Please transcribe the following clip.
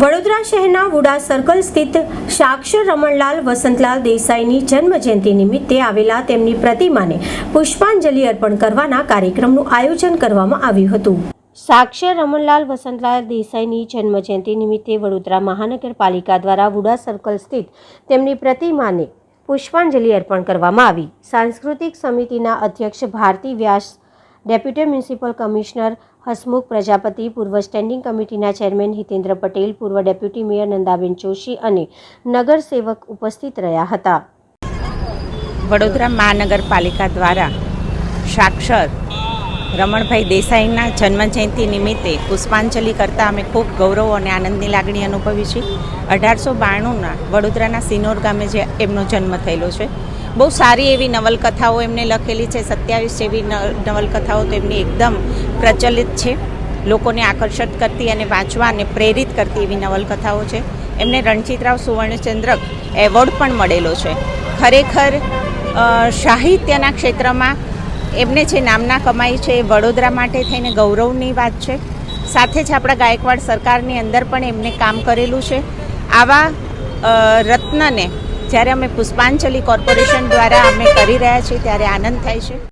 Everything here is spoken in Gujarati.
વડોદરા શહેરના વુડા સર્કલ સ્થિત સાક્ષર રમણલાલ વસંતલાલ દેસાઈની જન્મજયંતિ નિમિત્તે આવેલા તેમની પ્રતિમાને પુષ્પાંજલિ અર્પણ કરવાના કાર્યક્રમનું આયોજન કરવામાં આવ્યું હતું. સાક્ષર રમણલાલ વસંતલાલ દેસાઈની જન્મજયંતિ નિમિત્તે વડોદરા મહાનગરપાલિકા દ્વારા વુડા સર્કલ સ્થિત તેમની પ્રતિમાને પુષ્પાંજલિ અર્પણ કરવામાં આવી. સાંસ્કૃતિક સમિતિના અધ્યક્ષ Bharti Vyas deputy municipal commissioner Hasmukh Prajapati, પૂર્વ સ્ટેન્ડિંગ કમિટીના ચેરમેન હિતેન્દ્ર પટેલ, પૂર્વ ડેપ્યુટી મેયર નંદાબેન જોશી અને નગરસેવક ઉપસ્થિત રહ્યા હતા. વડોદરા મહાનગરપાલિકા દ્વારા સાક્ષર રમણભાઈ દેસાઈના જન્મજયંતિ નિમિત્તે પુષ્પાંજલિ કરતાં અમે ખૂબ ગૌરવ અને આનંદની લાગણી અનુભવી છે અઢારસો બાણુંના વડોદરાના સિનોર ગામે જે એમનો જન્મ થયેલો છે બહુ સારી એવી નવલકથાઓ એમને લખેલી છે, સત્યાવીસ ન- નવલકથાઓ તો એમની એકદમ પ્રચલિત છે. લોકોને આકર્ષિત કરતી અને વાંચવા અને પ્રેરિત કરતી એવી નવલકથાઓ છે. એમને રણજીતરાવ સુવર્ણચંદ્રક એવોર્ડ પણ મળેલો છે. ખરેખર સાહિત્યના ક્ષેત્રમાં એમને જે નામના કમાઈ છે એ વડોદરા માટે થઈને ગૌરવની વાત છે. સાથે જ આપણા ગાયકવાડ સરકારની અંદર પણ એમને કામ કરેલું છે. આવા રત્નને જ્યારે અમે પુષ્પાંજલિ કોર્પોરેશન દ્વારા અમે કરી રહ્યા છીએ ત્યારે આનંદ થાય છે.